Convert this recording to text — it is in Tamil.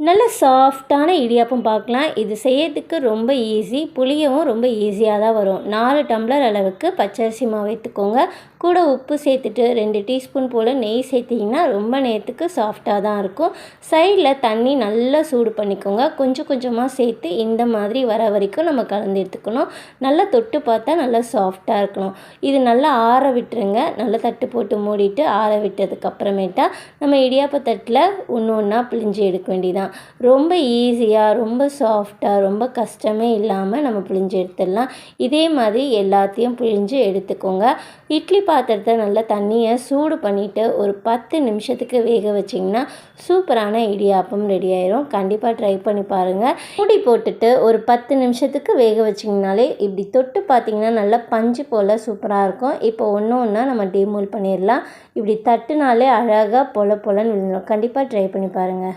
நல்ல சாஃப்டான இடியாப்பம் பார்க்கலாம். இது செய்யறதுக்கு ரொம்ப ஈஸி புளியவும் ரொம்ப ஈஸியாக தான் வரும். நாலு டம்ளர் அளவுக்கு பச்சரிசி மாவு எடுத்துக்கோங்க. கூட உப்பு சேர்த்துட்டு ரெண்டு டீஸ்பூன் போல் நெய் சேர்த்திங்கன்னா ரொம்ப நேரத்துக்கு சாஃப்டாக தான் இருக்கும். சைடில் தண்ணி நல்லா சூடு பண்ணிக்கோங்க. கொஞ்சம் கொஞ்சமாக சேர்த்து இந்த மாதிரி வர வரைக்கும் நம்ம கலந்து எடுத்துக்கணும். நல்லா தொட்டு பார்த்தா நல்லா சாஃப்டாக இருக்கணும். இது நல்லா ஆற விட்டுருங்க. நல்லா தட்டு போட்டு மூடிட்டு ஆற விட்டதுக்கப்புறமேட்டா நம்ம இடியாப்ப தட்டில் ஒன்று ஒன்றா பிழிஞ்சு எடுக்க வேண்டியதான் ரொம்ப ஈஸியாக ரொம்ப சாஃப்டாக ரொம்ப கஷ்டமே இல்லாமல் நம்ம பிழிஞ்சு எடுத்துடலாம். இதே மாதிரி எல்லாத்தையும் பிழிஞ்சு எடுத்துக்கோங்க. இட்லி பாத்திரத்தை நல்லா தண்ணியை சூடு பண்ணிவிட்டு ஒரு பத்து நிமிஷத்துக்கு வேக வச்சிங்கன்னா சூப்பரான இடியாப்பம் ரெடி ஆயிரும். கண்டிப்பாக ட்ரை பண்ணி பாருங்கள் மூடி போட்டுட்டு ஒரு பத்து நிமிஷத்துக்கு வேக வச்சிங்கனாலே இப்படி தொட்டு பார்த்தீங்கன்னா நல்லா பஞ்சு போல் சூப்பராக இருக்கும். இப்போ ஒன்று ஒன்றா நம்ம டீமூல் பண்ணிடலாம். இப்படி தட்டுனாலே அழகாக பொல பொலன்னு விழுந்துடும் கண்டிப்பாக ட்ரை பண்ணி பாருங்கள்